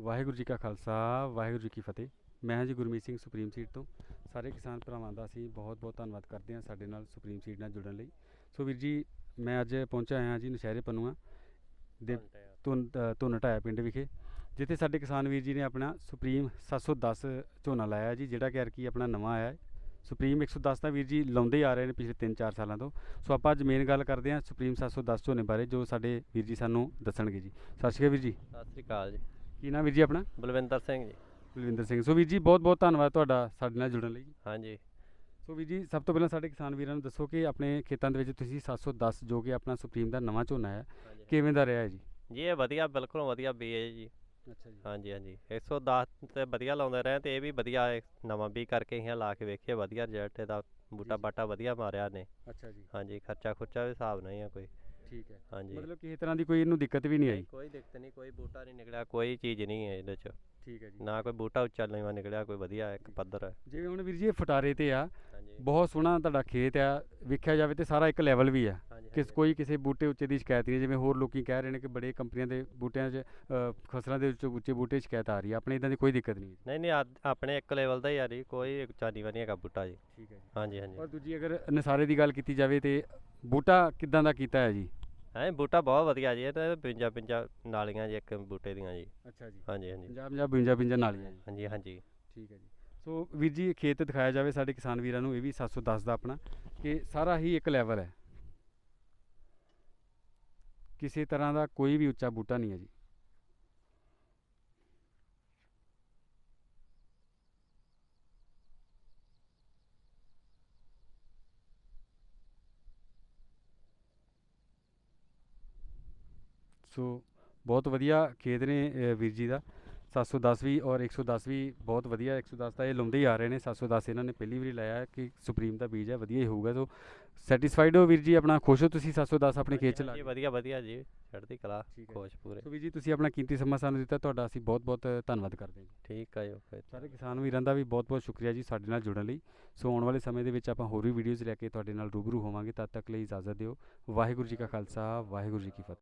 ਵਾਹਿਗੁਰੂ ਜੀ ਕਾ ਖਾਲਸਾ ਵਾਹਿਗੁਰੂ ਜੀ ਕੀ ਫਤਿਹ। ਮੈਂ ਹਾਂ ਜੀ ਗੁਰਮੀਤ ਸਿੰਘ ਸੁਪਰੀਮ ਸੀਟ ਤੋਂ। ਸਾਰੇ ਕਿਸਾਨ ਭਰਾਵਾਂ ਦਾ ਅਸੀਂ ਬਹੁਤ ਬਹੁਤ ਧੰਨਵਾਦ ਕਰਦੇ ਹਾਂ ਸਾਡੇ ਨਾਲ ਸੁਪਰੀਮ ਸੀਟ ਨਾਲ ਜੁੜਨ ਲਈ। ਸੋ ਵੀਰ ਜੀ ਮੈਂ ਅੱਜ ਪਹੁੰਚਿਆ ਹਾਂ ਜੀ ਨਸ਼ਹਿਰੇ ਪਨੂਆ ਦੇ ਧੁਨ ਅ, ਧੁਨ ਢਾਇਆ ਪਿੰਡ ਵਿਖੇ। ਜਿੱਥੇ ਸਾਡੇ ਕਿਸਾਨ ਵੀਰ ਜੀ ਨੇ ਆਪਣਾ ਸੁਪਰੀਮ 710 ਝੋਨਾ ਲਾਇਆ ਜੀ ਜਿਹੜਾ ਕਿ ਕੀ ਆਪਣਾ ਨਵਾਂ ਆਇਆ ਹੈ। ਸੁਪਰੀਮ 110 ਤਾਂ ਵੀਰ ਜੀ ਲਾਉਂਦੇ ਆ ਰਹੇ ਨੇ ਪਿਛਲੇ 3-4 ਸਾਲਾਂ ਤੋਂ। ਸੋ ਆਪਾਂ ਅੱਜ ਮੇਨ ਗੱਲ ਕਰਦੇ ਹਾਂ ਸੁਪਰੀਮ 710 ਝੋਨੇ ਬਾਰੇ ਜੋ ਸਾਡੇ ਵੀਰ ਜੀ ਸਾਨੂੰ ਦੱਸਣਗੇ ਜੀ। ਸਤਿ ਸ਼੍ਰੀ ਅਕਾਲ ਵੀਰ ਜੀ। ਸਤਿ ਸ੍ਰੀ ਅਕਾਲ ਜੀ। ਕੀ ਨਾਮ ਵੀਰ ਜੀ ਆਪਣਾ? ਬਲਵਿੰਦਰ ਸਿੰਘ ਜੀ। ਬਲਵਿੰਦਰ ਸਿੰਘ। ਸੋ ਵੀਰ ਜੀ ਬਹੁਤ ਬਹੁਤ ਧੰਨਵਾਦ ਤੁਹਾਡਾ ਸਾਡੇ ਨਾਲ ਜੁੜਨ ਲਈ। ਹਾਂਜੀ। ਸੋ ਵੀਰ ਜੀ ਸਭ ਤੋਂ ਪਹਿਲਾਂ ਸਾਡੇ ਕਿਸਾਨ ਵੀਰਾਂ ਨੂੰ ਦੱਸੋ ਕਿ ਆਪਣੇ ਖੇਤਾਂ ਦੇ ਵਿੱਚ ਤੁਸੀਂ 710 ਜੋ ਕਿ ਆਪਣਾ ਸੁਪਰੀਮ ਦਾ ਨਵਾਂ ਝੋਨਾ ਹੈ ਕਿਵੇਂ ਦਾ ਰਿਹਾ ਹੈ ਜੀ? ਜੀ ਇਹ ਵਧੀਆ ਬਿਲਕੁਲ ਵਧੀਆ ਬੀ ਹੈ ਜੀ। ਅੱਛਾ ਜੀ। ਹਾਂਜੀ ਹਾਂਜੀ। 110 ਤੇ ਵਧੀਆ ਲਾਉਂਦੇ ਰਹੇ ਤੇ ਇਹ ਵੀ ਵਧੀਆ ਹੈ, ਨਵਾਂ ਵੀ ਕਰਕੇ ਅਸੀਂ ਲਾ ਕੇ ਵੇਖੀਏ ਵਧੀਆ ਰਿਜ਼ਲਟ ਇਹਦਾ ਬੂਟਾ। ਬਾਟਾ ਵਧੀਆ ਮਾਰਿਆ ਨੇ। ਅੱਛਾ ਜੀ। ਹਾਂਜੀ ਖਰਚਾ ਖੁਰਚਾ ਵੀ ਹਿਸਾਬ ਨਹੀਂ ਆ ਕੋਈ। ਠੀਕ ਹੈ। ਹਾਂਜੀ। ਮਤਲਬ ਕਿਸੇ ਤਰ੍ਹਾਂ ਦੀ ਕੋਈ ਇਹਨੂੰ ਦਿੱਕਤ ਵੀ ਨਹੀਂ ਆਈ? ਨਹੀਂ, ਕੋਈ ਦਿੱਕਤ ਨਹੀਂ ਕੋਈ ਬੂਟਾ ਨਹੀਂ ਨਿਕਲਿਆ ਕੋਈ ਚੀਜ਼ ਨਹੀਂ ਹੈ ਇਹਦੇ ਚ। ਠੀਕ ਹੈ ਜੀ। ਨਾ ਕੋਈ ਬੂਟਾ ਉੱਚਾ ਨੀਵਾਂ ਨਿਕਲਿਆ ਕੋਈ ਵਧੀਆ ਇੱਕ ਪੱਧਰ ਹੈ। ਜਿਵੇਂ ਹੁਣ ਵੀਰ ਜੀ ਇਹ ਫਟਾਰੇ ਤੇ ਆ ਬਹੁਤ ਸੋਹਣਾ ਤੁਹਾਡਾ ਖੇਤ ਆ ਵੇਖਿਆ ਜਾਵੇ ਤੇ ਸਾਰਾ ਇੱਕ ਲੈਵਲ ਵੀ ਆ। ਕਿਸ। ਕੋਈ ਕਿਸੇ ਬੂਟੇ ਉੱਚੇ ਦੀ ਸ਼ਿਕਾਇਤ ਨਹੀਂ ਜਿਵੇਂ ਹੋਰ ਲੋਕੀ ਕਹਿ ਰਹੇ ਨੇ ਕਿ ਬੜੇ ਕੰਪਨੀਆਂ ਦੇ ਬੂਟਿਆਂ 'ਚ ਫਸਲਾਂ ਦੇ ਵਿੱਚ ਉੱਚੇ ਬੂਟੇ ਸ਼ਿਕਾਇਤ ਆ ਰਹੀ ਆ ਆਪਣੇ ਇਦਾਂ ਦੀ ਕੋਈ ਦਿੱਕਤ ਨਹੀਂ ਨਹੀਂ ਨਹੀਂ ਆਪਣੇ ਇੱਕ ਲੈਵਲ ਦਾ ਹੀ ਆ ਜੀ ਕੋਈ ਉੱਚਾ ਨਹੀਂ ਹੈਗਾ ਬੂਟਾ ਜੀ। ਠੀਕ ਹੈ ਜੀ। ਹਾਂਜੀ ਹਾਂਜੀ। ਔਰ ਦੂਜੀ ਅਗਰ ਨਸਾਰੇ ਦੀ ਗੱਲ ਕੀਤੀ ਜਾਵੇ ਤੇ ਬੂਟਾ ਕਿੱਦਾਂ ਦਾ ਕੀਤਾ ਹੈ ਜੀ? ਹੈ ਬੂਟਾ ਬਹੁਤ ਵਧੀਆ ਜੀ ਇਹ ਤਾਂ ਪਿੰਜਾ ਪਿੰਜਾ ਨਾਲੀਆਂ ਜੀ ਇੱਕ ਬੂਟੇ ਦੀਆਂ ਜੀ। ਅੱਛਾ ਜੀ। ਹਾਂਜੀ ਹਾਂਜੀ। ਪੰਜਾਬ ਪੰਜਾਬ 52 52 ਨਾਲੀਆਂ ਜੀ। ਹਾਂਜੀ ਹਾਂਜੀ। ਠੀਕ ਹੈ ਜੀ। ਸੋ ਵੀਰ ਜੀ ਇਹ ਖੇਤ ਦਿਖਾਇਆ ਜਾਵੇ ਸਾਡੇ ਕਿਸਾਨ ਵੀਰਾਂ ਨੂੰ ਇਹ ਵੀ 710 ਦਾ ਆਪਣਾ ਕਿ ਸਾਰਾ ਹੀ ਇੱਕ ਲੈਵਲ ਹੈ। ਕਿਸੇ ਤਰ੍ਹਾਂ ਦਾ ਕੋਈ ਵੀ ਉੱਚਾ ਬੂਟਾ ਨਹੀਂ ਹੈ ਜੀ। ਸੋ ਬਹੁਤ ਵਧੀਆ ਖੇਤ ਨੇ ਵੀਰ ਜੀ ਦਾ। 710 ਵੀ ਔਰ 110 ਵੀ ਬਹੁਤ ਵਧੀਆ 110 ਤਾਂ ਇਹ ਲਾਉਂਦੇ ਹੀ ਆ ਰਹੇ ਨੇ। 710 ਇਹਨਾਂ ਨੇ ਪਹਿਲੀ ਵਾਰੀ ਲਾਇਆ ਹੈ ਕਿ ਸੁਪਰੀਮ ਦਾ ਬੀਜ ਹੈ ਵਧੀਆ ਹੀ ਹੋਊਗਾ। ਸੋ ਸੈਟੀਸਫਾਈਡ ਹੋ ਵੀਰ ਜੀ ਆਪਣਾ ਖੁਸ਼ ਹੋ ਤੁਸੀਂ 710 ਆਪਣੇ ਖੇਤ ਚ ਲਾ ਕੇ? ਵਧੀਆ ਵਧੀਆ ਜੀ ਚੜ੍ਹਦੀ ਕਲਾ ਹੈ। ਖੁਸ਼ ਪੂਰੇ। ਸੋ ਵੀਰ ਜੀ ਤੁਸੀਂ ਆਪਣਾ ਕੀਮਤੀ ਸਮਾਂ ਸਾਨੂੰ ਦਿੱਤਾ ਤੁਹਾਡਾ ਅਸੀਂ ਬਹੁਤ ਬਹੁਤ ਧੰਨਵਾਦ ਕਰਦੇ ਹਾਂ ਜੀ। ਠੀਕ ਆ ਜੀ ਓਕੇ। ਸਾਰੇ ਕਿਸਾਨ ਵੀਰਾਂ ਦਾ ਵੀ ਬਹੁਤ ਬਹੁਤ ਸ਼ੁਕਰੀਆ ਜੀ ਸਾਡੇ ਨਾਲ ਜੁੜਨ ਲਈ। ਸੋ ਆਉਣ ਵਾਲੇ ਸਮੇਂ ਦੇ ਵਿੱਚ ਆਪਾਂ ਹੋਰ ਵੀ ਵੀਡੀਓਜ਼ ਲੈ ਕੇ ਤੁਹਾਡੇ ਨਾਲ ਰੂਬਰੂ ਹੋਵਾਂਗੇ। ਤਦ ਤੱਕ ਲਈ ਇਜਾਜ਼ਤ ਦਿਓ। ਵਾਹਿਗੁਰੂ ਜੀ ਕਾ ਖਾਲਸਾ ਵਾਹਿਗੁਰੂ ਜੀ ਕੀ ਫਤਿਹ।